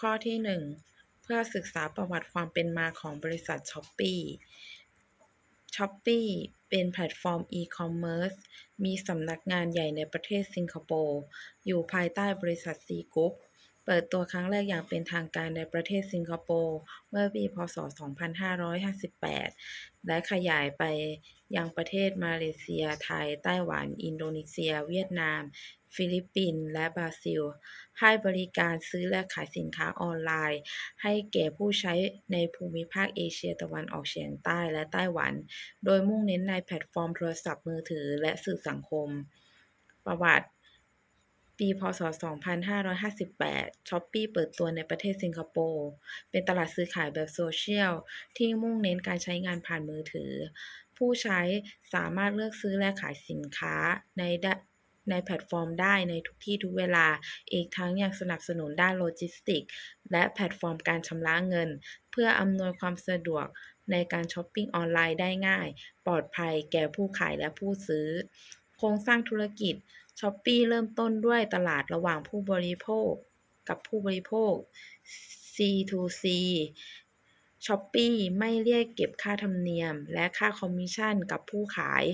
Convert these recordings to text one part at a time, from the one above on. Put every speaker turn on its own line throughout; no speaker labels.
ข้อที่ 1 เพื่อศึกษาประวัติความเป็นมาของบริษัทช้อปปี้ช้อปปี้เป็นแพลตฟอร์มอีคอมเมิร์ซมีสำนักงานใหญ่ในประเทศสิงคโปร์ อยู่ภายใต้บริษัทซีกรุ๊ป ปิดตัวครั้งแรกอย่างเป็นทางการในประเทศสิงคโปร์เมื่อปีพ.ศ.2558 และขยายไปยังประเทศมาเลเซีย ไทย ไต้หวัน อินโดนีเซีย เวียดนาม ฟิลิปปินส์ และบราซิล ให้บริการซื้อและขายสินค้าออนไลน์ ให้แก่ผู้ใช้ในภูมิภาคเอเชียตะวันออกเฉียงใต้และไต้หวัน โดยมุ่งเน้นในแพลตฟอร์มโทรศัพท์มือถือและสื่อสังคม ประวัติ ปีพ.ศ.2558 ช้อปปี้เปิดตัวในประเทศสิงคโปร์ เป็นตลาดซื้อขายแบบโซเชียล ที่มุ่งเน้นการใช้งานผ่านมือถือ ผู้ใช้สามารถเลือกซื้อและขายสินค้าในในแพลตฟอร์มได้ในทุกที่ทุกเวลา อีกทั้งยังสนับสนุนด้านโลจิสติกส์และแพลตฟอร์มการชำระเงิน เพื่ออำนวยความสะดวกในการช้อปปิ้งออนไลน์ได้ง่าย ปลอดภัยแก่ผู้ขายและผู้ซื้อ โครงสร้างธุรกิจ ช้อปปี้เริ่มต้นด้วยตลาดระหว่างผู้บริโภคกับผู้บริโภค C2C ช้อปปี้ไม่เรียกเก็บค่าธรรมเนียม และค่าคอมมิชชั่นกับผู้ขาย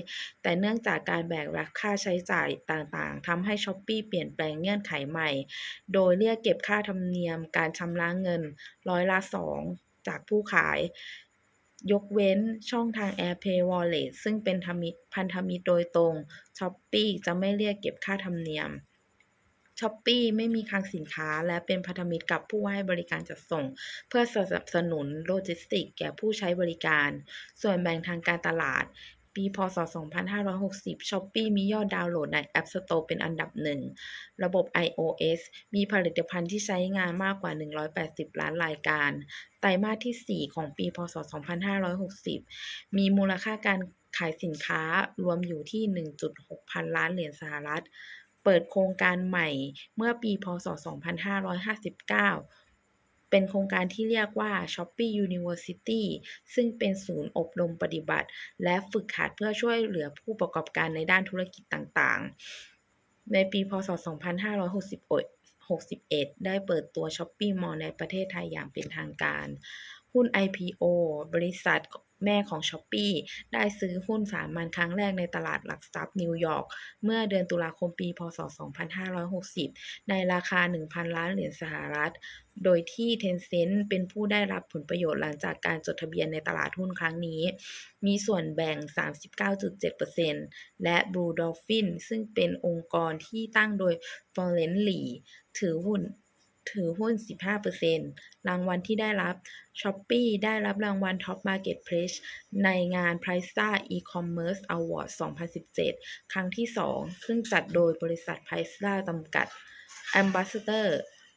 แต่เนื่องจากการแบกรับค่าใช้จ่ายต่างๆทำให้ช้อปปี้เปลี่ยนแปลงเงื่อนไขใหม่ โดยเรียกเก็บค่าธรรมเนียมการชำระเงินร้อยละ 2 จากผู้ขาย ยกเว้นช่องทาง AirPay Wallet ซึ่งเป็นพันธมิตรโดยตรงช้อปปี้จะไม่เรียกเก็บค่าธรรมเนียมช้อปปี้ไม่มีคลังสินค้าและเป็นพันธมิตรกับผู้ให้บริการจัดส่ง เพื่อสนับสนุนโลจิสติกส์แก่ผู้ใช้บริการ ส่วนแบ่งทางการตลาด ปีพ.ศ.2560ช้อปปี้มียอดดาวน์โหลดใน App Store เป็นอันดับหนึ่ง ระบบ iOS มีผลิตภัณฑ์ที่ใช้งานมากกว่า 180 ล้านรายการ ไตรมาสที่ 4 ของปี พ.ศ.2560 มีมูลค่าการขายสินค้ารวมอยู่ที่ 1.6 พันล้านเหรียญสหรัฐ เปิดโครงการใหม่เมื่อปี พ.ศ.2559 เป็นโครงการที่เรียกว่า Shopee University ซึ่งเป็นศูนย์อบรมปฏิบัติ และฝึกหัดเพื่อช่วยเหลือผู้ประกอบการในด้านธุรกิจต่างๆ ในปีพ.ศ.2561ได้เปิดตัว Shopee Mall ในประเทศไทยอย่างเป็นทางการ หุ้น IPO บริษัทแม่ของ Shopee ได้ซื้อหุ้นสามัญครั้งแรกในตลาดหลักทรัพย์นิวยอร์กเมื่อเดือนตุลาคมปี พ.ศ.2560 ในราคา 1,000 ล้านเหรียญสหรัฐ โดยที่ Tencent เป็นผู้ได้รับผลประโยชน์หลังจากการจดทะเบียนในตลาดหุ้นครั้งนี้ มีส่วนแบ่ง 39.7%และ Blue Dolphin ซึ่งเป็นองค์กรที่ตั้งโดย Florence Lee ถือหุ้น ถือหุ้น 15%รางวัลที่ได้รับ Shopee ได้รับรางวัล Top Marketplace ในงาน Prisa E-commerce Award 2017 ครั้งที่ 2 ซึ่งจัดโดยบริษัท Prisa จำกัด Ambassador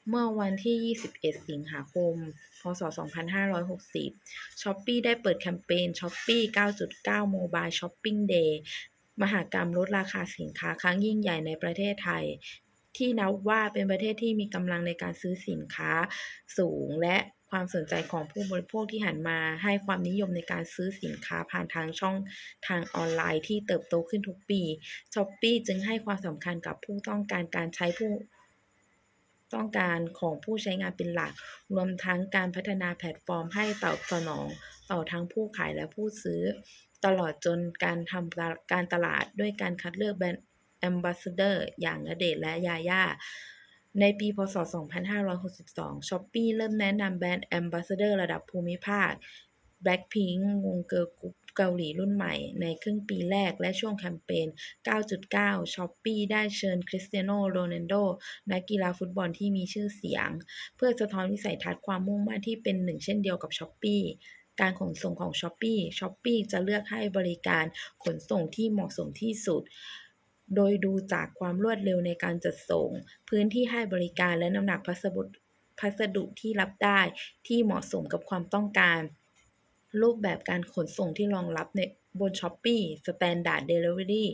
เมื่อวันที่ 21 สิงหาคม พ.ศ.2560 Shopee ได้เปิดแคมเปญ Shopee 9.9 Mobile Shopping Day มหากรรมลดราคาสินค้าครั้งยิ่งใหญ่ในประเทศไทย ที่นับว่าเป็นประเทศที่มีกำลังในการซื้อสินค้าสูง และความสนใจของผู้บริโภคที่หันมาให้ความนิยมในการซื้อสินค้าผ่านทางช่องทางออนไลน์ที่เติบโตขึ้นทุกปี Shopee จึงให้ความสำคัญกับผู้ต้องการการใช้ผู้ต้องการของผู้ใช้งานเป็นหลัก รวมทั้งการพัฒนาแพลตฟอร์มให้ตอบสนอง ต่อทั้งผู้ขายและผู้ซื้อ ตลอดจนการทำการตลาดด้วยการคัดเลือกแบรนด์ Ambassador อย่างณเดชและยาย่าในปี พ.ศ.2562 Shopee เริ่มแนะนำแบรนด์ Ambassador ระดับภูมิภาค Blackpink วงเกิร์ลกรุ๊ปเกาหลีรุ่นใหม่ ในครึ่งปีแรกและช่วงแคมเปญ 9.9 Shopee ได้เชิญคริสเตียโนโรนัลโดนักกีฬาฟุตบอลที่มีชื่อเสียง เพื่อสะท้อนวิสัยทัศน์ความมุ่งมั่นที่เป็นหนึ่งเช่นเดียวกับ Shopee การขนส่งของ Shopee Shopee จะเลือกให้บริการขนส่งที่เหมาะสมที่สุด โดยดูจากความรวดเร็วในการจัดส่ง พื้นที่ให้บริการและน้ำหนักพัสดุพัสดุที่รับได้ที่เหมาะสมกับความต้องการ รูปแบบการขนส่งที่รองรับในบน Shopee Standard Delivery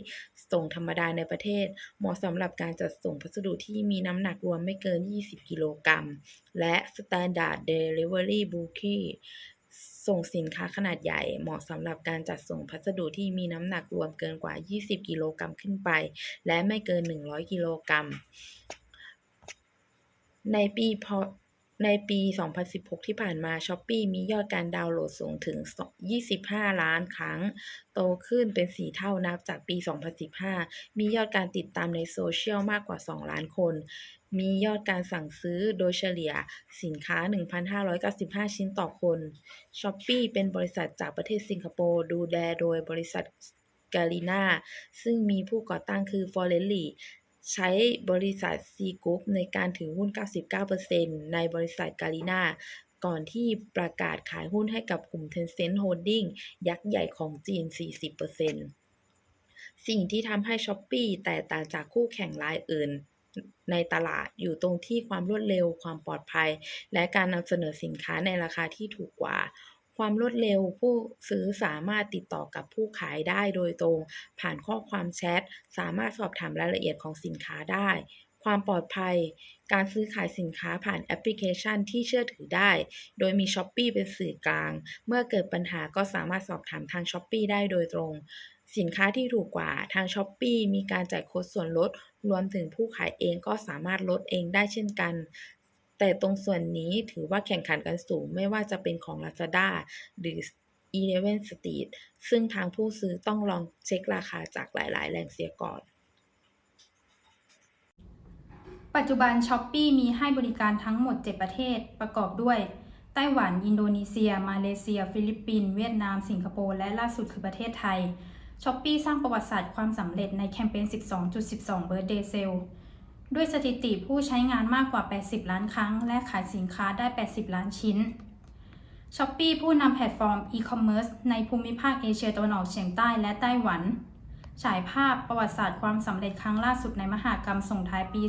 ส่งธรรมดาในประเทศ เหมาะสำหรับการจัดส่งพัสดุที่มีน้ำหนักรวมไม่เกิน 20 กิโลกรัม และ Standard Delivery Bulky ส่งสินค้าขนาดใหญ่เหมาะสำหรับการจัดส่งพัสดุที่มีน้ำหนักรวมเกินกว่า 20 กิโลกรัมขึ้นไป และไม่เกิน 100 กิโลกรัมในปีพ ในปี 2016 ที่ผ่านมา Shopee มียอดการดาวน์โหลดสูงถึง 25 ล้านครั้ง โตขึ้นเป็น 4 เท่านับจากปี 2015 มียอดการติดตามในโซเชียลมากกว่า 2 ล้านคน มียอดการสั่งซื้อโดยเฉลี่ยสินค้า 1,595 ชิ้นต่อคน Shopee เป็นบริษัทจากประเทศสิงคโปร์ ดูแลโดยบริษัท Garena ซึ่งมีผู้ก่อตั้งคือ Florence Lee ใช้บริษัท C Group ในการถือหุ้น 99%ในบริษัท Garena ก่อนที่ประกาศขายหุ้นให้กับกลุ่ม Tencent Holding ยักษ์ใหญ่ของจีน 40%สิ่งที่ทำให้ Shopee แตกต่างจากคู่แข่งรายอื่นในตลาดอยู่ตรงที่ความรวดเร็ว ความปลอดภัย และการนำเสนอสินค้าในราคาที่ถูกกว่า ความรวดเร็วผู้ซื้อสามารถติดต่อกับผู้ขายได้โดยตรง ผ่านข้อความแชตสามารถสอบถามรายละเอียดของสินค้าได้ ความปลอดภัย การซื้อขายสินค้าผ่านแอปพลิเคชันที่เชื่อถือได้ โดยมี Shopee เป็นสื่อกลาง เมื่อเกิดปัญหาก็สามารถสอบถามทาง Shopee ได้โดยตรงสินค้าที่ถูกกว่าทาง Shopee มีการจ่ายโค้ดส่วนลด รวมถึงผู้ขายเองก็สามารถลดเองได้เช่นกัน แต่ตรงส่วนนี้ถือว่าแข่งขันกันสูงไม่ว่าจะเป็นของ Lazada หรือ Eleven Street ซึ่งทางผู้ซื้อต้องลองเช็กราคาจากหลาย ๆ แหล่งเสียก่อน
ปัจจุบัน Shopee มีให้บริการทั้งหมด 7 ประเทศประกอบด้วย ไต้หวัน อินโดนีเซีย มาเลเซีย ฟิลิปปินส์เวียดนาม สิงคโปร์ และล่าสุดคือประเทศไทย Shopee สร้างประวัติศาสตร์ความสำเร็จในแคมเปญ 12.12 Birthday Sale ด้วยสถิติผู้ใช้งานมากกว่า 80 ล้านครั้ง และขายสินค้าได้ 80 ล้านชิ้น Shopee ผู้นำแพลตฟอร์มอีคอมเมิร์ซในภูมิภาคเอเชียตะวันออกเฉียงใต้และไต้หวัน ฉายภาพประวัติศาสตร์ความสำเร็จครั้งล่าสุดในมหากรรมส่งท้ายปี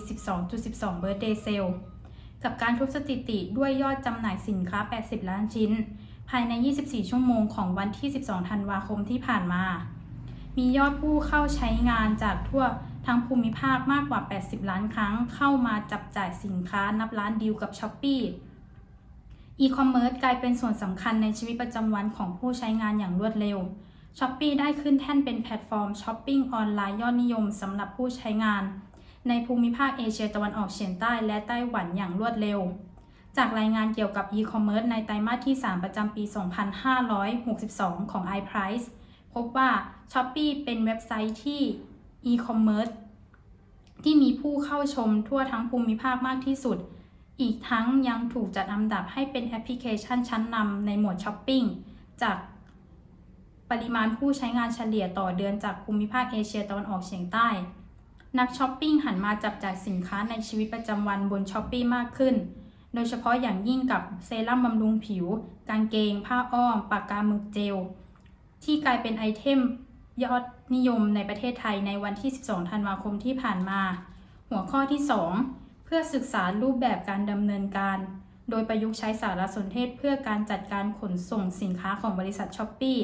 12.12 Birthday Sale กับการทุบสถิติด้วยยอดจำหน่ายสินค้า 80 ล้านชิ้น ภายใน 24 ชั่วโมงของวันที่ 12 ธันวาคมที่ผ่านมา มียอดผู้เข้าใช้งานจากทั่ว ทั้งภูมิภาคมากกว่า 80 ล้านครั้ง เข้ามาจับจ่ายสินค้านับล้านดีลกับ Shopee อีคอมเมิร์ซกลายเป็นส่วนสำคัญในชีวิตประจำวันของผู้ใช้งานอย่างรวดเร็วช้อปปีได้ขึ้นแท่นเป็นแพลตฟอร์มช้อปปิ้งออนไลน์ยอดนิยมสำหรับผู้ใช้งาน ในภูมิภาคเอเชียตะวันออกเฉียงใต้และไต้หวันอย่างรวดเร็ว จากรายงานเกี่ยวกับอีคอมเมิร์ซในไตรมาสที่ 3 ประจำปี 2562 ของ iPrice พบว่า s h อ p e e เป็นเว็บไซต์ที่ อีคอมเมิร์ซที่มีผู้เข้าชมทั่วทั้งภูมิภาคมากที่สุด อีกทั้งยังถูกจัดอันดับให้เป็นแอปพลิเคชันชั้นนำในหมวดช้อปปิ้งจากปริมาณผู้ใช้งานเฉลี่ยต่อเดือนจากภูมิภาคเอเชียตะวันออกเฉียงใต้ นักช้อปปิ้งหันมาจับจ่ายสินค้าในชีวิตประจำวันบนช้อปปี้มากขึ้น โดยเฉพาะอย่างยิ่งกับเซรั่มบำรุงผิว กางเกง ผ้าอ้อม ปากกาหมึกเจล ที่กลายเป็นไอเทม ยอดนิยมในประเทศไทยในวันที่ 12 ธันวาคมที่ผ่านมา หัวข้อที่ 2 เพื่อศึกษารูปแบบการดำเนินการ โดยประยุกต์ใช้สารสนเทศเพื่อการจัดการขนส่งสินค้าของบริษัทช้อปปี้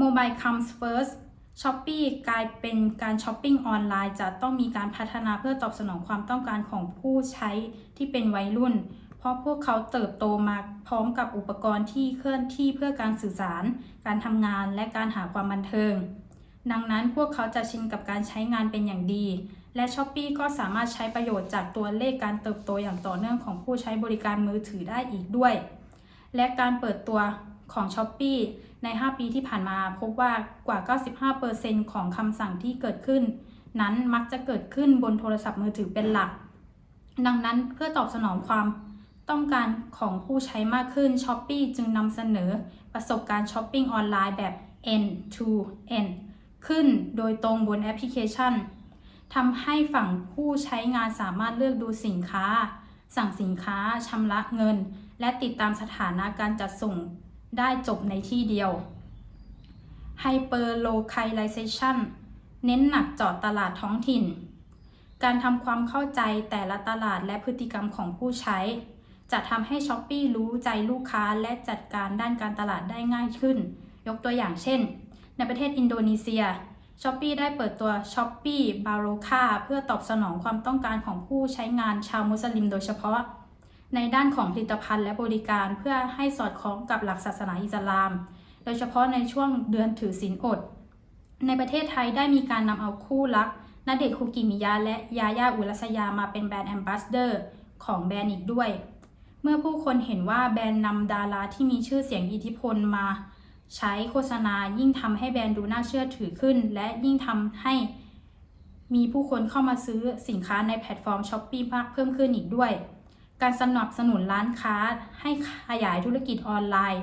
Mobile comes first Shopee กลายเป็นการช้อปปิ้งออนไลน์จะต้องมีการพัฒนาเพื่อตอบสนองความต้องการของผู้ใช้ที่เป็นวัยรุ่น เพราะพวกเขาเติบโตมาพร้อมกับอุปกรณ์ที่เคลื่อนที่เพื่อการสื่อสาร การทำงานและการหาความบันเทิง ดังนั้นพวกเขาจะชินกับการใช้งานเป็นอย่างดี และ s h อ p e e ก็สามารถใช้ประโยชน์จากตัวเลขการเติบโตอย่างต่อเนื่องของผู้ใช้บริการมือถือได้อีกด้วย และการเปิดตัวของ s h อ p e e ใน 5 ปีที่ผ่านมาพบว่ากว่า 95%ของคำสั่งที่เกิดขึ้น นั้นมักจะเกิดขึ้นบนโทรศัพท์มือถือเป็นหลัก ดังนั้นเพื่อตอบสนองความ ต้องการของผู้ใช้มากขึ้น s h อ p e e จึงนำเสนอประสบการณ์ช้อปปิ้งออนไลน์แบบ end to end ขึ้นโดยตรงบนแอปพลิเคชันทำให้ฝั่งผู้ใช้งานสามารถเลือกดูสินค้า สั่งสินค้าชำระเงิน และติดตามสถานะการจัดส่งได้จบในที่เดียว Hyperlocalization เน้นหนักเจาะตลาดท้องถิ่น การทำความเข้าใจแต่ละตลาดและพฤติกรรมของผู้ใช้ จะทำให้ s h อ p e e รู้ใจลูกค้าและจัดการด้านการตลาดได้ง่ายขึ้น ยกตัวอย่างเช่น ในประเทศอินโดนีเซีย s h อ p e e ได้เปิดตัว s h อ p e e b a r o k a เพื่อตอบสนองความต้องการของผู้ใช้งานชาวมุสลิมโดยเฉพาะ ในด้านของผลิตภัณฑ์และบริการเพื่อให้สอดคล้องกับหลักศาสนาอิสลาม โดยเฉพาะในช่วงเดือนถือศีลอด ในประเทศไทยได้มีการนำเอาคู่รักณเดชคุกิมิยะและยาย่าอุรัสยามาเป็นแบรนด์แอมบาสเดอร์ของแบรนด์อีกด้วย เมื่อผู้คนเห็นว่าแบรนด์นำดาราที่มีชื่อเสียงอิทธิพลมาใช้โฆษณายิ่งทำให้แบรนด์ดูน่าเชื่อถือขึ้น และยิ่งทำให้มีผู้คนเข้ามาซื้อสินค้าในแพลตฟอร์ม s h อ p e e มากเพิ่มขึ้นอีกด้วย การสนับสนุนร้านค้าให้ขยายธุรกิจออนไลน์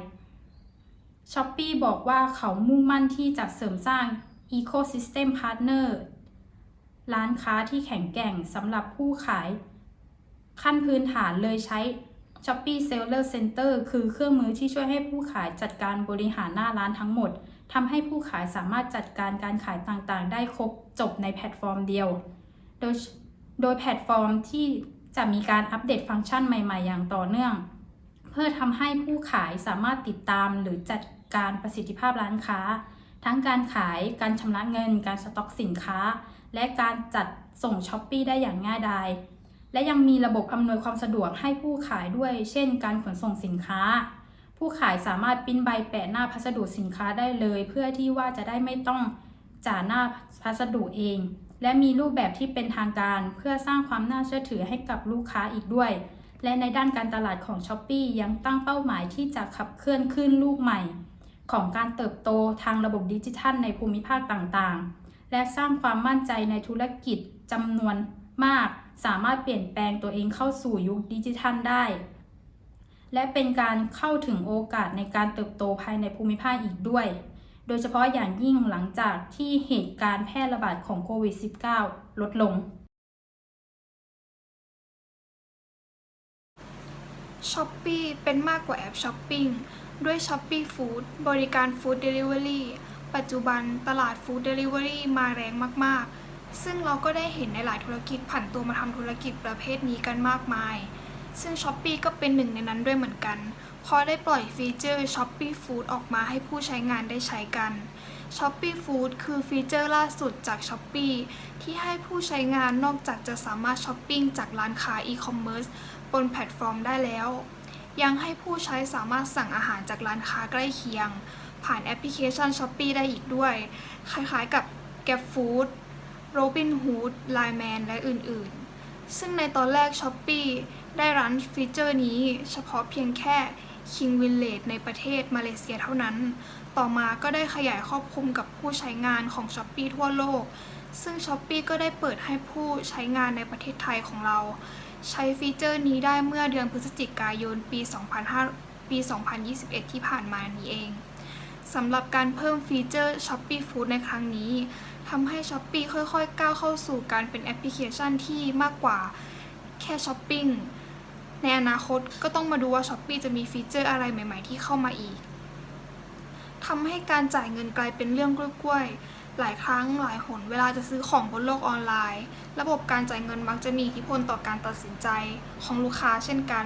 s h อ p e e บอกว่าเขามุ่งมั่นที่จะเสริมสร้าง Ecosystem Partner ร้านค้าที่แข็งแกร่งสำหรับผู้ขาย ขั้นพื้นฐานเลยใช้ Shopee Seller Center คือเครื่องมือที่ช่วยให้ผู้ขายจัดการบริหารหน้าร้านทั้งหมดทำให้ผู้ขายสามารถจัดการการขายต่างๆ ได้ครบจบในแพลตฟอร์มเดียว โดยโดยแพลตฟอร์มที่จะมีการอัปเดตฟังก์ชันใหม่ ๆ อย่างต่อเนื่อง เพื่อทำให้ผู้ขายสามารถติดตามหรือจัดการประสิทธิภาพร้านค้า ทั้งการขาย การชำระเงิน การสต็อกสินค้า และการจัดส่งช้อปปีได้อย่างง่ายดาย และยังมีระบบอำนวยความสะดวกให้ผู้ขายด้วย เช่น การขนส่งสินค้า ผู้ขายสามารถปิ้นใบแปะหน้าพัสดุสินค้าได้เลย เพื่อที่ว่าจะได้ไม่ต้องจ่าหน้าพัสดุเอง และมีรูปแบบที่เป็นทางการ เพื่อสร้างความน่าเชื่อถือให้กับลูกค้าอีกด้วย และในด้านการตลาดของ s h อ p e e ยังตั้งเป้าหมายที่จะขับเคลื่อนขึ้นลูกใหม่ ของการเติบโตทางระบบดิจิทัลในภูมิภาคต่างๆ และสร้างความมั่นใจในธุรกิจจำนวนมาก สามารถเปลี่ยนแปลงตัวเองเข้าสู่ยุคดิจิทัลได้ และเป็นการเข้าถึงโอกาสในการเติบโตภายในภูมิภาคอีกด้วย โดยเฉพาะอย่างยิ่งหลังจากที่เหตุการณ์แพร่ระบาดของโควิด -19 ลดลง
ช้อปปีเป็นมากกว่าแอปช้อปปิ้งด้วยช้อปปี้ฟู้ดบริการฟู้ดเดลิเวอรี่ปัจจุบันตลาดฟู้ดเดลิเวอรี่มาแรงมาก ๆ ซึ่งเราก็ได้เห็นในหลายธุรกิจผันตัวมาทำธุรกิจประเภทนี้กันมากมาย ซึ่งช้อปปีก็เป็นหนึ่งในนั้นด้วยเหมือนกันเพราะได้ปล่อยฟีเจอร์ช้อปปี้ฟู้ดออกมาให้ผู้ใช้งานได้ใช้กันช้อปปี้ฟู้ดคือฟีเจอร์ล่าสุดจากช้อปปีที่ให้ผู้ใช้งานนอกจากจะสามารถช้อปปิ้งจากร้านค้าอีคอมเมิร์ซบนแพลตฟอร์มได้แล้ว ยังให้ผู้ใช้สามารถสั่งอาหารจากร้านค้าใกล้เคียง ผ่านแอปพลิเคชัน s h อ p e e ได้อีกด้วย คล้ายๆกับ Gap Food Robinhood Line Man และอื่นๆ ซึ่งในตอนแรก s h อ p e e ได้รันฟีเจอร์นี้เฉพาะเพียงแค่ King Village ในประเทศมาเลเซียเท่านั้น ต่อมาก็ได้ขยายครอบคลุมกับผู้ใช้งานของ s h อ p e e ทั่วโลก ซึ่ง s h อ p e e ก็ได้เปิดให้ผู้ใช้งานในประเทศไทยของเรา ใช้ฟีเจอร์นี้ได้เมื่อเดือนพฤศจิกายนปี 2005 ปี 2021 ที่ผ่านมานี้เองสำหรับการเพิ่มฟีเจอร์ Shopee Food ในครั้งนี้ ทำให้ Shopee ค่อยๆ ก้าวเข้าสู่การเป็นแอปพลิเคชันที่มากกว่าแค่ช้อปปิ้ง ในอนาคตก็ต้องมาดูว่า Shopee จะมีฟีเจอร์อะไรใหม่ๆ ที่เข้ามาอีกทำให้การจ่ายเงินกลายเป็นเรื่องกล้วยๆ หลายครั้งหลายหนเวลาจะซื้อของบนโลกออนไลน์ ระบบการจ่ายเงินมักจะมีอิทธิพลต่อการตัดสินใจของลูกค้าเช่นกัน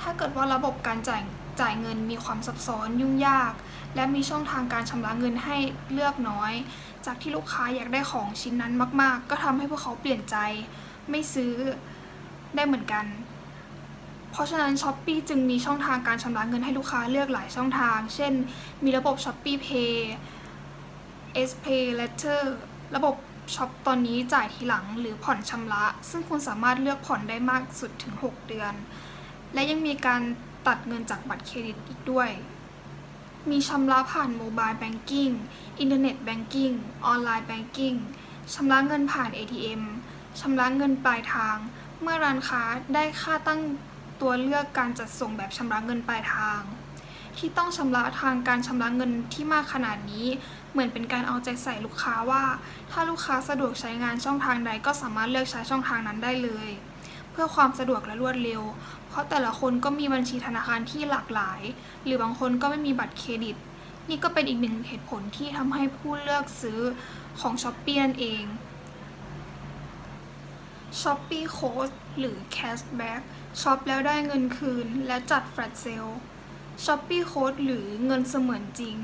ถ้าเกิดว่าระบบการจ่ายจ่ายเงินมีความซับซ้อนยุ่งยาก และมีช่องทางการชำระเงินให้เลือกน้อย จากที่ลูกค้าอยากได้ของชิ้นนั้นมาก ๆ ก็ทำให้พวกเขาเปลี่ยนใจ ไม่ซื้อได้เหมือนกัน เพราะฉะนั้น s h อ p e e จึงมีช่องทางการชำระเงินให้ลูกค้าเลือกหลายช่องทาง เช่น มีระบบ Shopee Pay S Pay Letter ระบบช็อปตอนนี้จ่ายทีหลังหรือผ่อนชำระ ซึ่งคุณสามารถเลือกผ่อนได้มากสุดถึง 6 เดือน และยังมีการตัดเงินจากบัตรเครดิตอีกด้วย มีชำระผ่านโมบายแบงกิ้ง อินเทอร์เน็ตแบงกิ้ง ออนไลน์แบงกิ้ง ชำระเงินผ่าน ATM ชำระเงินปลายทาง เมื่อร้านค้าได้ค่าตั้งตัวเลือกการจัดส่งแบบชำระเงินปลายทาง ที่ต้องชำระทางการชำระเงินที่มากขนาดนี้ เหมือนเป็นการเอาใจใส่ลูกค้าว่า ถ้าลูกค้าสะดวกใช้งานช่องทางใดก็สามารถเลือกใช้ช่องทางนั้นได้เลย เพื่อความสะดวกและรวดเร็ว ราะแต่ละคนก็มีบัญชีธนาคารที่หลากหลาย หรือบางคนก็ไม่มีบัตรเครดิต นี่ก็เป็นอีกหนึ่งเหตุผลที่ทำให้ผู้เลือกซื้อของ s h อ p e e นั่นเอง Shopee Code หรือ Cashback ช็อปแล้วได้เงินคืนและจัดแฟลชเซล Shopee Code หรือเงินเสมือนจริง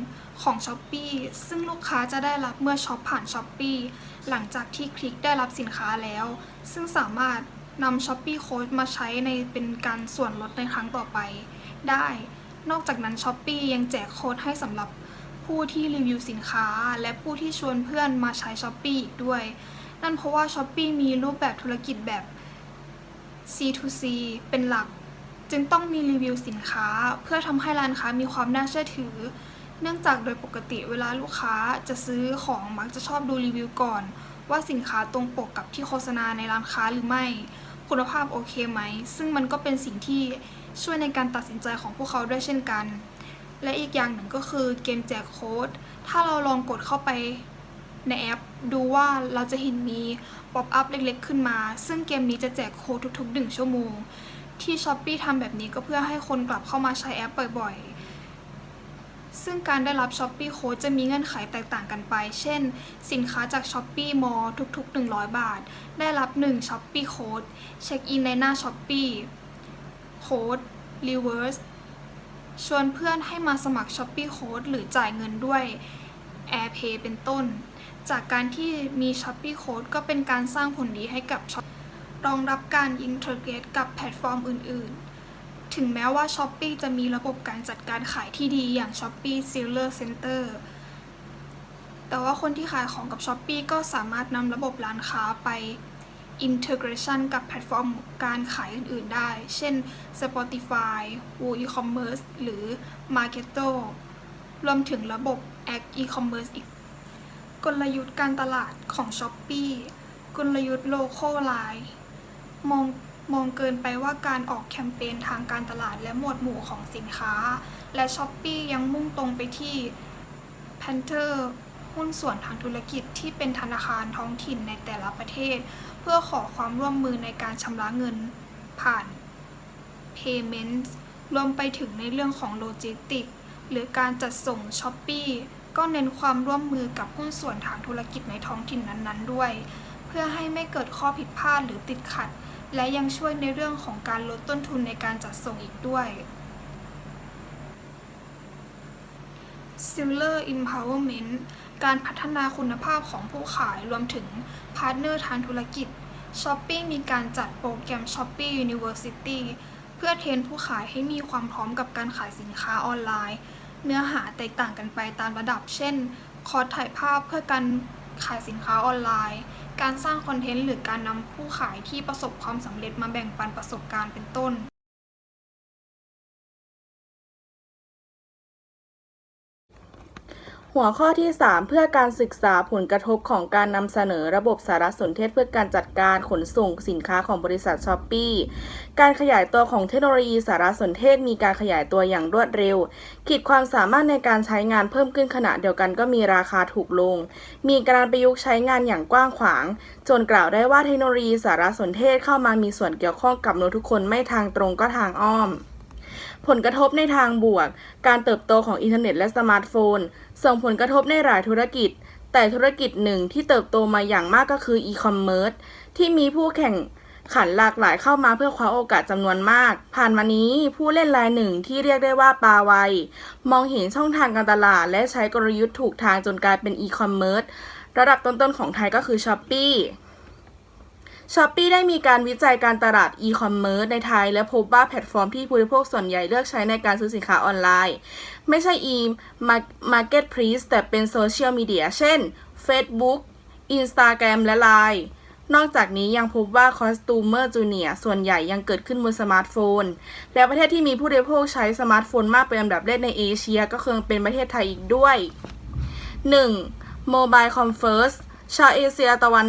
ของ Shopee ซึ่งลูกค้าจะได้รับเมื่อช็อปผ่าน Shopee หลังจากที่คลิกได้รับสินค้าแล้ว ซึ่งสามารถ นำ Shopee Code มาใช้ในเป็นการส่วนลดในครั้งต่อไป ได้ นอกจากนั้น Shopee ยังแจกโค้ดให้สำหรับผู้ที่รีวิวสินค้า และผู้ที่ชวนเพื่อนมาใช้ Shopee อีกด้วย นั่นเพราะว่า Shopee มีรูปแบบธุรกิจแบบ C2C เป็นหลัก จึงต้องมีรีวิวสินค้า เพื่อทำให้ร้านค้ามีความน่าเชื่อถือ เนื่องจากโดยปกติเวลาลูกค้าจะซื้อของมักจะชอบดูรีวิวก่อน ว่าสินค้าตรงปกกับที่โฆษณาในร้านค้าหรือไม่ คุณภาพโอเคไหม ซึ่งมันก็เป็นสิ่งที่ช่วยในการตัดสินใจของพวกเขาด้วยเช่นกัน และอีกอย่างหนึ่งก็คือเกมแจกโค้ด ถ้าเราลองกดเข้าไปในแอป ดูว่าเราจะเห็นมีป๊อปอัพเล็กๆ ขึ้นมา ซึ่งเกมนี้จะแจกโค้ดทุกๆ 1 ชั่วโมง ที่ s h อ p e e ทำแบบนี้ก็เพื่อให้คนกลับเข้ามาใช้แอปบ่อยๆ ซึ่งการได้รับ s h อ p e e โค้ดจะมีเงื่อนไขแตกต่างกันไป เช่น สินค้าจาก s h อ p e e Mall ทุกๆ 100 บาท ได้รับ 1 s h อ p e e โค้ดเช็คอินในหน้า s h อ p e e โค้ด Reverse ชวนเพื่อนให้มาสมัคร s h อ p e e โค้ดหรือจ่ายเงินด้วย AirPay เป็นต้น จากการที่มี s h อ p e e โค้ดก็เป็นการสร้างผลดีให้กับ Shopee รองรับการอินเทอร์เกตกับแพลตฟอร์มอื่น ๆ ถึงแม้ว่า s h อ p e e จะมีระบบการจัดการขายที่ดีอย่าง Shopee Seller Center แต่ว่าคนที่ขายของกับ s h อ p e e ก็สามารถนำระบบร้านค้าไป integration กับแพลตฟอร์มการขายอื่น ๆ ได้ เช่น Spotify, w o e-commerce หรือ Marketo รวมถึงระบบ Act e-commerce อีก กลยุทธ์การตลาดของ Shopee กลยุทธ์ Local Line มอง มองเกินไปว่าการออกแคมเปญทางการตลาดและหมวดหมู่ของสินค้า และ Shopee ยังมุ่งตรงไปที่ p a n t e r หุ้นส่วนทางธุรกิจที่เป็นธนาคารท้องถิ่นในแต่ละประเทศ เพื่อขอความร่วมมือในการชำระเงินผ่าน Payments รวมไปถึงในเรื่องของโลจิสติกหรือการจัดส่ง Shopee ก็เน้นความร่วมมือกับหุ้นส่วนทางธุรกิจในท้องถิ่นนั้นๆ ด้วย เพื่อให้ไม่เกิดข้อผิดพลาดหรือติดขัด และยังช่วยในเรื่องของการลดต้นทุนในการจัดส่งอีกด้วย Seller Empowerment การพัฒนาคุณภาพของผู้ขายรวมถึงพาร์ทเนอร์ทางธุรกิจ Shopee มีการจัดโปรแกรม Shopee University เพื่อเทรนผู้ขายให้มีความพร้อมกับการขายสินค้าออนไลน์ เนื้อหาแตกต่างกันไปตามระดับ เช่น คอร์สถ่ายภาพเพื่อการขายสินค้าออนไลน์ การสร้างคอนเทนต์หรือการนำผู้ขายที่ประสบความสำเร็จมาแบ่งปันประสบการณ์เป็นต้น
หัวข้อที่ 3 เพื่อการศึกษาผลกระทบของการนำเสนอระบบสารสนเทศเพื่อการจัดการขนส่งสินค้าของบริษัทช้อปปีการขยายตัวของเทคโนโลยีสารสนเทศมีการขยายตัวอย่างรวดเร็ว ขีดความสามารถในการใช้งานเพิ่มขึ้นขณะเดียวกันก็มีราคาถูกลง มีการประยุกต์ใช้งานอย่างกว้างขวาง จนกล่าวได้ว่าเทคโนโลยีสารสนเทศเข้ามามีส่วนเกี่ยวข้องกับมนุษย์ทุกคนไม่ทางตรงก็ทางอ้อมผลกระทบในทางบวก การเติบโตของอินเทอร์เน็ตและสมาร์ทโฟน ส่งผลกระทบในหลายธุรกิจ แต่ธุรกิจหนึ่งที่เติบโตมาอย่างมากก็คืออีคอมเมิร์ซที่มีผู้แข่งขันหลากหลายเข้ามาเพื่อคว้าโอกาสจำนวนมาก ผ่านมานี้ผู้เล่นรายหนึ่งที่เรียกได้ว่าปาไวมองเห็นช่องทางการตลาด และใช้กลยุทธ์ถูกทางจนกลายเป็นอีคอมเมิร์ซระดับต้นๆของไทยก็คือช้อปปี s h อ p e e ช้อปปีได้มีการวิจัยการตลาดอีคอมเมิร์ซในไทย และพบว่าแพลตฟอร์มที่ผู้บริโภคส่วนใหญ่เลือกใช้ในการซื้อสินค้าออนไลน์ ไม่ใช่อีมาร์เก็ตพลีสแต่เป็นโซเชียลมีเดียเช่น Facebook Instagram และ Line นอกจากนี้ยังพบว่า Consumer Junior ส่วนใหญ่ยังเกิดขึ้นบนสมาร์ทโฟน และประเทศที่มีผู้บริโภคใช้สมาร์ทโฟนมากเป็นอันดับแรกในเอเชียก็คือเป็นประเทศไทยอีกด้วย 1. Mobile Commerce ชาวเอเชียตะวัน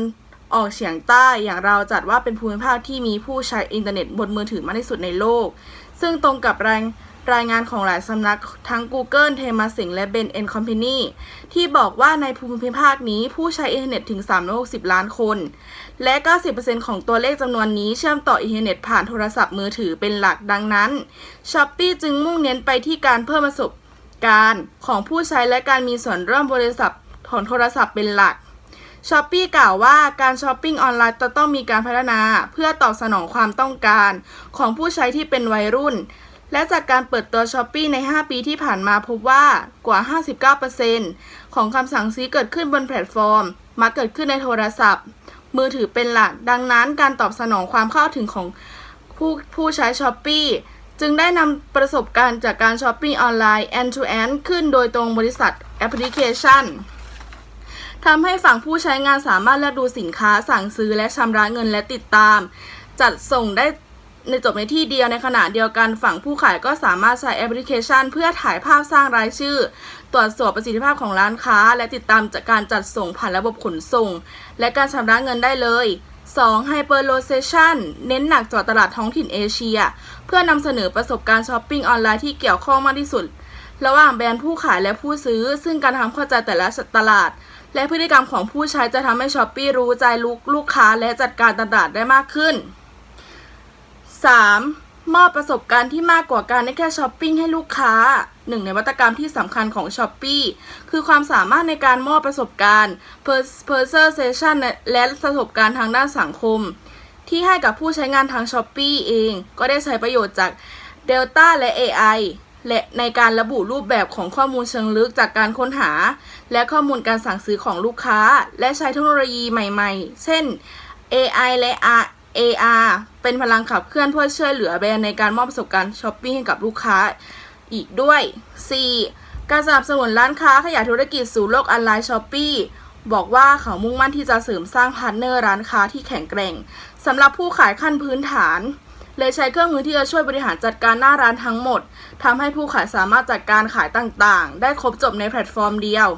ออกเฉียงใต้อย่างเราจัดว่าเป็นภูมิภาคที่มีผู้ใช้อินเทอร์เน็ตบนมือถือมากที่สุดในโลก ซึ่งตรงกับรายรายงานของหลายสำนักทั้ง Google, t e m a s i n g และ Ben Company ที่บอกว่าในภูมิภาคนี้ผู้ใช้อินเทอร์เน็ตถึง 360 ล้านคน และ 90%ของตัวเลขจำนวนนี้เชื่อมต่ออินเทอร์เน็ตผ่านโทรศัพท์มือถือเป็นหลักดังนั้น Shopee จึงมุ่งเน้นไปที่การเพิ่มประสบการณ์ของผู้ใช้และการมีส่วนร่วมบริษัทของโทรศัพท์เป็นหลัก ช้อปปี้กล่าวว่าการช้อปปิ้งออนไลน์จะต้องมีการพัฒนา เพื่อตอบสนองความต้องการ ของผู้ใช้ที่เป็นวัยรุ่น และจากการเปิดตัวช้อปปี้ใน 5 ปีที่ผ่านมาพบว่ากว่า 59%ของคำสั่งซื้อเกิดขึ้นบนแพลตฟอร์มมักเกิดขึ้นในโทรศัพท์ มือถือเป็นหลัก ดังนั้นการตอบสนองความเข้าถึงของผู้ผู้ใช้ช้อปปี้จึงได้นำประสบการณ์จากการช้อปปิ้งออนไลน์ end to end ขึ้นโดยตรงบริษัทแอปพลิเคชัน ทำให้ฝั่งผู้ใช้งานสามารถเลือกดูสินค้าสั่งซื้อและชำระเงินและติดตาม จัดส่งได้ในจบในที่เดียวในขณะเดียวกันฝั่งผู้ขายก็สามารถใช้แอปพลิเคชัน เพื่อถ่ายภาพสร้างรายชื่อ ตรวจสอบประสิทธิภาพของร้านค้า และติดตามจากการจัดส่งผ่านระบบขนส่ง และการชำระเงินได้เลย 2. Hyperlocation เน้นหนักจาะตลาดท้องถิ่นเอเชีย เพื่อนำเสนอประสบการณ์ช้อปปิ้งออนไลน์ที่เกี่ยวข้องมากที่สุด ระหว่างแบรนด์ผู้ขายและผู้ซื้อ ซึ่งการทำเข้าใจแต่ละตลาด และพฤติกรรมของผู้ใช้จะทำให้ช้อปปี้รู้ใจลูกลูกค้าและจัดการตลาดได้มากขึ้น 3. มอบประสบการณ์ที่มากกว่าการได้แค่ช้อปปิ้งให้ลูกค้าหนึ่งในวัตกรรมที่สำคัญของ s h อ p e e คือความสามารถในการมอบประสบการณ์ personalization และประสบการณ์ทางด้านสังคม ที่ให้กับผู้ใช้งานทาง s h อ p e e เอง ก็ได้ใช้ประโยชน์จาก Delta และ AI และในการระบุรูปแบบของข้อมูลเชิงลึกจากการค้นหา และข้อมูลการสั่งซื้อของลูกค้า และใช้เทคโนโลยีใหม่ๆ เช่น AI และ R AR เป็นพลังขับเคลื่อนเพื่อช่วยเหลือแบรนด์ในการมอบประสบการณ์ช้อปปิ้งให้กับลูกค้าอีกด้วย 4. การสนับสนุนร้านค้าขยายธุรกิจสู่โลกออนไลน์ช้อปปี้บอกว่าเขามุ่งมั่นที่จะเสริมสร้างพาร์ทเนอร์ร้านค้าที่แข็งแกร่งสำหรับผู้ขายขั้นพื้นฐาน เลยใช้เครื่องมือที่จะช่วยบริหารจัดการหน้าร้านทั้งหมดทำให้ผู้ขายสามารถจัดการขายต่างๆ ได้ครบจบในแพลตฟอร์มเดียว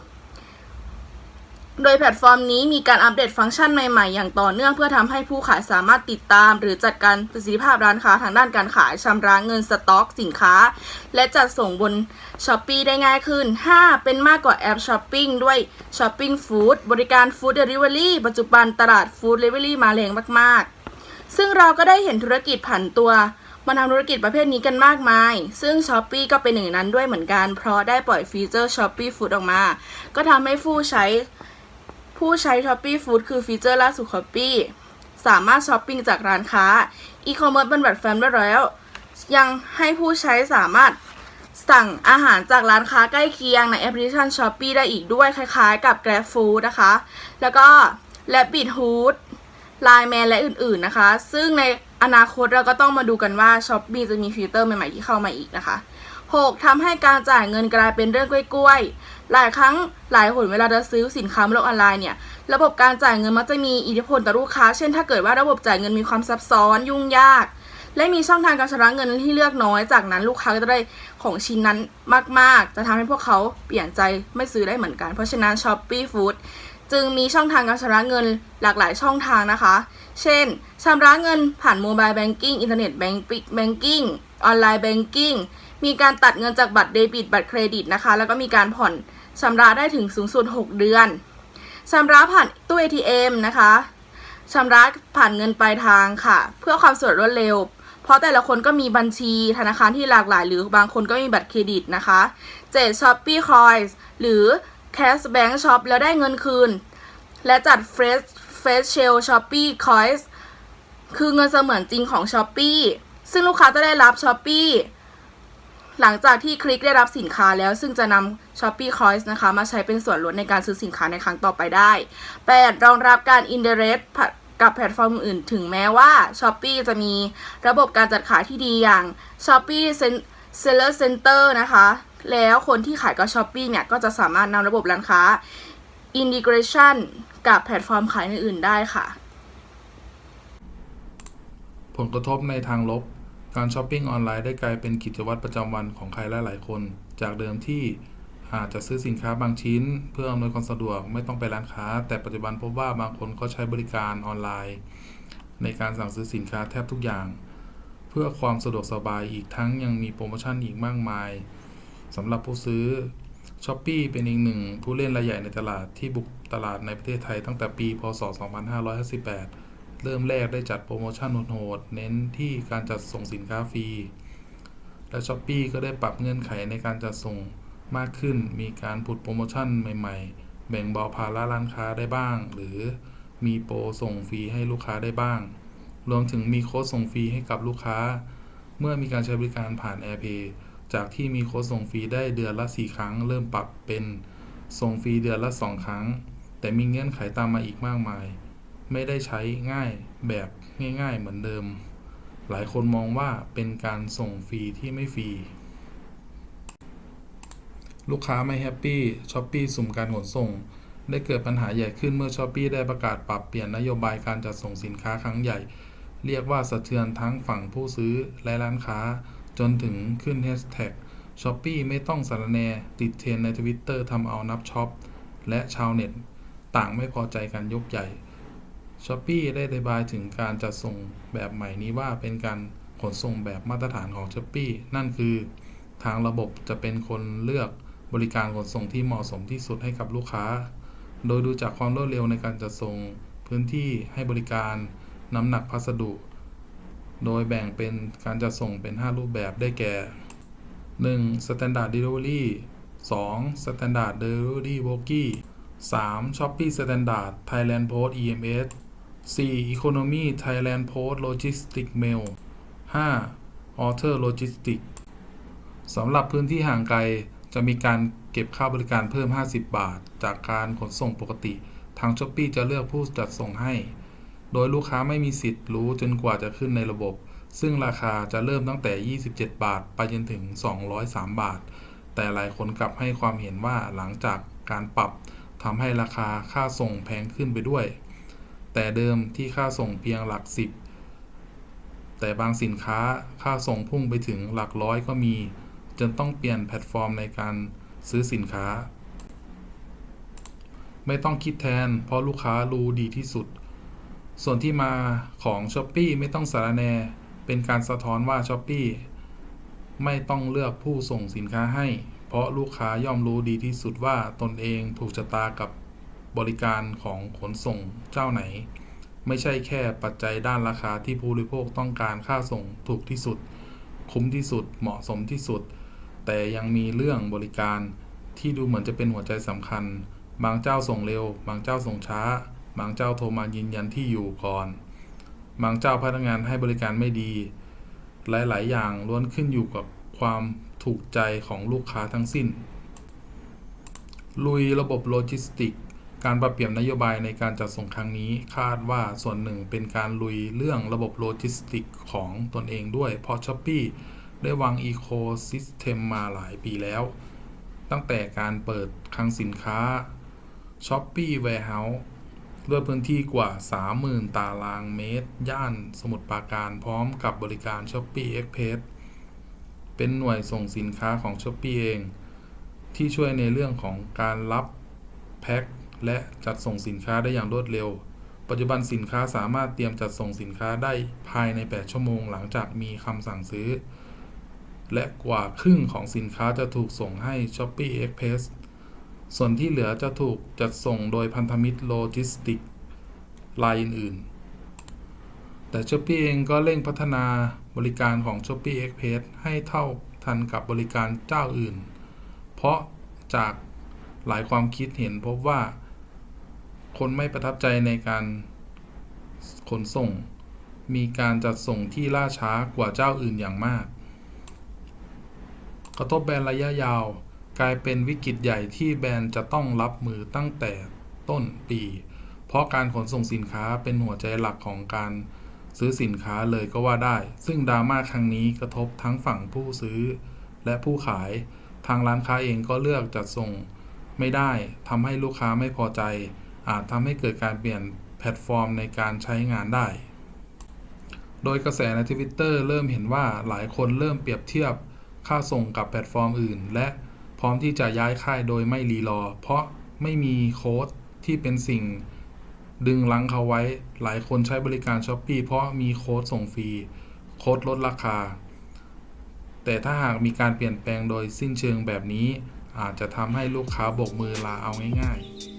โดยแพลตฟอร์มนี้มีการอัปเดตฟังก์ชันใหม่ๆ อย่างต่อเนื่องเพื่อทำให้ผู้ขายสามารถติดตาม หรือจัดการประสิทธิภาพร้านค้าทางด้านการขายชำระเงินสต็อก สินค้า และจัดส่งบน s h อ p e e ได้ง่ายขึ้น 5. เป็นมากกว่าแอปช้อปปิ้งด้วย Shopping Food บริการฟู้ดเดลิเวอรี่ปัจจุบันตลาดฟู้ดเดลิเวอรี่มาแรงมากๆ ซึ่งเราก็ได้เห็นธุรกิจผันตัวมาทำธุรกิจประเภทนี้กันมากมาย ซึ่ง s h อ p e e ก็เป็นหนึ่งนนั้นด้วยเหมือนกัน เพราะได้ปล่อยฟีเจอร์ Shopee Food ออกมา ก็ทำให้ผู้ใช้ผู้ใช้ Shopee Food คือฟีเจอร์ล่าสุด Shopee สามารถช้อปปิ้งจากร้านค้าอีคอมเมิร์ซบนแพลตฟอร์มได้แล้ว ยังให้ผู้ใช้สามารถสั่งอาหารจากร้านค้าใกล้เคียงในแอปพลิเคชัน Shopee ได้อีกด้วยคล้ายๆ กับ Grab Food นะคะ แล้วก็ Rabbit Hood Line Man และอื่นๆนะคะ ซึ่งในอนาคตเราก็ต้องมาดูกันว่า Shopee จะมีฟีเจอร์ใหม่ๆที่เข้ามาอีกนะคะ 6. ทำให้การจ่ายเงินกลายเป็นเรื่องกล้วยๆ หลายครั้งหลายหนเวลาจะซื้อสินค้าบนโลกออนไลน์เนี่ย ระบบการจ่ายเงินมักจะมีอิทธิพลต่อลูกค้า เช่นถ้าเกิดว่าระบบจ่ายเงินมีความซับซ้อนยุ่งยาก และมีช่องทางการชำระเงินที่เลือกน้อย จากนั้นลูกค้าก็จะได้ของชิ้นนั้นมาก ๆ จะทำให้พวกเขาเปลี่ยนใจไม่ซื้อได้เหมือนกัน เพราะฉะนั้น Shopee Food จึงมีช่องทางการชำระเงินหลากหลายช่องทางนะคะ เช่นชำระเงินผ่านโมบายแบงกิ้งอินเทอร์เน็ตแบงกิ้งออนไลน์แบงกิ้งมีการตัดเงินจากบัตรเดบิตบัตรเครดิตนะคะ แล้วก็มีการผ่อนชำระได้ถึงสูงสุด 6 เดือนชำระผ่านตู้ ATM นะคะชำระผ่านเงินปลายทางค่ะ เพื่อความสะดวกรวดเร็ว เพราะแต่ละคนก็มีบัญชีธนาคารที่หลากหลาย หรือบางคนก็มีบัตรเครดิตนะคะ7 Shopee Coins หรือ Cashbank Shop แล้วได้เงินคืน และจัด Fresh Fresh Shell Shopee Coins คือเงินเสมือนจริงของ Shopee ซึ่งลูกค้าจะได้รับ Shopee หลังจากที่คลิกได้รับสินค้าแล้วซึ่งจะนำ Shopee Coins นะคะ มาใช้เป็นส่วนลดในการซื้อสินค้าในครั้งต่อไปได้ 8. รองรับการ Indirect กับแพลตฟอร์มอื่น ถึงแม้ว่า Shopee จะมีระบบการจัดขายที่ดีอย่าง Shopee Seller Center นะคะ แล้วคนที่ขายกับ Shopee เนี่ยก็จะสามารถนำระบบร้านค้า Integration กับแพลตฟอร์มขายอื่นๆได้ค่ะ
ผลกระทบในทางลบ การช้อปปิ้งออนไลน์ได้กลายเป็นกิจวัตรประจำวันของใครหลายๆคน จากเดิมที่อาจจะซื้อสินค้าบางชิ้น เพื่ออำนวยความสะดวกไม่ต้องไปร้านค้า แต่ปัจจุบันพบว่าบางคนก็ใช้บริการออนไลน์ ในการสั่งซื้อสินค้าแทบทุกอย่าง เพื่อความสะดวกสบายอีกทั้งยังมีโปรโมชั่นอีกมากมาย สำหรับผู้ซื้อช้อปปีเป็นอีกหนึ่งผู้เล่นรายใหญ่ในตลาดที่บุกตลาดในประเทศไทยตั้งแต่ปี พศ 2558 เริ่มแรกได้จัดโปรโมชั่นโหดๆเน้นที่การจัดส่งสินค้าฟรี และช้อปปีก็ได้ปรับเงื่อนไขในการจัดส่งมากขึ้น มีการผุดโปรโมชั่นใหม่ๆ แบ่งเบาภาระร้านค้าได้บ้าง หรือมีโปรส่งฟรีให้ลูกค้าได้บ้าง รวมถึงมีโค้ดส่งฟรีให้กับลูกค้า เมื่อมีการใช้บริการผ่าน AirPay จากที่มีโค้ดส่งฟรีได้เดือนละ 4 ครั้ง เริ่มปรับเป็นส่งฟรีเดือนละ 2 ครั้ง แต่มีเงื่อนไขตามมาอีกมากมาย ไม่ได้ใช้ง่ายแบบง่ายๆเหมือนเดิม หลายคนมองว่าเป็นการส่งฟรีที่ไม่ฟรี ลูกค้าไม่แฮปปี้ช้อปปี้สุ่มการขนส่ง ได้เกิดปัญหาใหญ่ขึ้นเมื่อช้อปปี้ได้ประกาศปรับเปลี่ยนนโยบายการจัดส่งสินค้าครั้งใหญ่ เรียกว่าสะเทือนทั้งฝั่งผู้ซื้อและร้านค้า จนถึงขึ้นแฮชแท็กช้อปปี้ไม่ต้องสารแนติดเทรนในทวิตเตอร์ทำเอานับช็อป และชาวเน็ต ต่างไม่พอใจกันยกใหญ่ช้อปปี้ได้อธิบายถึงการจัดส่งแบบใหม่นี้ว่าเป็นการขนส่งแบบมาตรฐานของช้อปปี้นั่นคือ ทางระบบจะเป็นคนเลือกบริการขนส่งที่เหมาะสมที่สุดให้กับลูกค้า โดยดูจากความรวดเร็วในการจัดส่งพื้นที่ให้บริการน้ำหนักพัสดุ โดยแบ่งเป็นการจัดส่งเป็น 5 รูปแบบได้แก่ 1. Standard Delivery 2. Standard Delivery Bogie 3. Shopee Standard Thailand Post EMS 4. Economy Thailand Post Logistic Mail 5. Author Logistic สำหรับพื้นที่ห่างไกลจะมีการเก็บค่าบริการเพิ่ม 50 บาท จากการขนส่งปกติ ทาง Shopee จะเลือกผู้จัดส่งให้ โดยลูกค้าไม่มีสิทธิ์รู้จนกว่าจะขึ้นในระบบ ซึ่งราคาจะเริ่มตั้งแต่ 27 บาท ไปจนถึง 203 บาท แต่หลายคนกลับให้ความเห็นว่าหลังจากการปรับทำให้ราคาค่าส่งแพงขึ้นไปด้วย แต่เดิมที่ค่าส่งเพียงหลักสิบแต่บางสินค้าค่าส่งพุ่งไปถึงหลักร้อยก็มี จนต้องเปลี่ยนแพลตฟอร์มในการซื้อสินค้า ไม่ต้องคิดแทน เพราะลูกค้ารู้ดีที่สุด ส่วนที่มาของ s h อ p e e ไม่ต้องสารแน เป็นการสะท้อนว่า s h อ p e e ไม่ต้องเลือกผู้ส่งสินค้าให้ เพราะลูกค้าย่อมรู้ดีที่สุดว่าตนเองถูกชะตากับบริการของขนส่งเจ้าไหน ไม่ใช่แค่ปัจจัยด้านราคาที่ผู้บริโภคต้องการค่าส่งถูกที่สุด คุ้มที่สุดเหมาะสมที่สุด แต่ยังมีเรื่องบริการที่ดูเหมือนจะเป็นหัวใจสำคัญ บางเจ้าส่งเร็ว บางเจ้าส่งช้า บางเจ้าโทรมายืนยันที่อยู่ก่อน บางเจ้าพนักงานให้บริการไม่ดี หลาย ๆ อย่างล้วนขึ้นอยู่กับความถูกใจของลูกค้าทั้งสิ้น ลุยระบบโลจิสติก การปรับเปลี่ยนนโยบายในการจัดส่งครั้งนี้ คาดว่าส่วนหนึ่งเป็นการลุยเรื่องระบบโลจิสติกของตนเองด้วย เพราะ s h อ p e e ได้วางอีโคซิสเต็มมาหลายปีแล้ว ตั้งแต่การเปิดคลังสินค้า Shopee Warehouse ด้วยพื้นที่กว่า 30,000 ตารางเมตร ย่านสมุทรปราการพร้อมกับบริการ Shopee Express เป็นหน่วยส่งสินค้าของ Shopee เอง ที่ช่วยในเรื่องของการรับแพ็คและจัดส่งสินค้าได้อย่างรวดเร็ว ปัจจุบันสินค้าสามารถเตรียมจัดส่งสินค้าได้ภายใน 8 ชั่วโมงหลังจากมีคำสั่งซื้อ และกว่าครึ่งของสินค้าจะถูกส่งให้ Shopee Express ส่วนที่เหลือจะถูกจัดส่งโดยพันธมิตรโลจิสติกรายอื่นๆ แต่ Shopee เองก็เร่งพัฒนาบริการของ Shopee Express ให้เท่าทันกับบริการเจ้าอื่น เพราะจากหลายความคิดเห็นพบว่า คนไม่ประทับใจในการขนส่ง มีการจัดส่งที่ล่าช้ากว่าเจ้าอื่นอย่างมาก กระทบแบรนด์ระยะยาว กลายเป็นวิกฤตใหญ่ที่แบรนด์จะต้องรับมือตั้งแต่ต้นปี เพราะการขนส่งสินค้าเป็นหัวใจหลักของการซื้อสินค้าเลยก็ว่าได้ ซึ่งดราม่าครั้งนี้กระทบทั้งฝั่งผู้ซื้อ และผู้ขาย ทางร้านค้าเองก็เลือกจัดส่งไม่ได้ทำให้ลูกค้าไม่พอใจ อาจทำให้เกิดการเปลี่ยนแพลตฟอร์มในการใช้งานได้ โดยกระแสในทวิตเตอร์เริ่มเห็นว่าหลายคนเริ่มเปรียบเทียบค่าส่งกับแพลตฟอร์มอื่น และ ร้อมที่จะย้ายค่ายโดยไม่รีรอ เพราะไม่มีโค้ดที่เป็นสิ่งดึงลังเขาไว้ หลายคนใช้บริการช้อปปีเพราะมีโค้ดส่งฟรี โค้ดลดราคา แต่ถ้าหากมีการเปลี่ยนแปลงโดยสิ้นเชิงแบบนี้ อาจจะทำให้ลูกค้าโบกมือลาเอาง่าย ๆ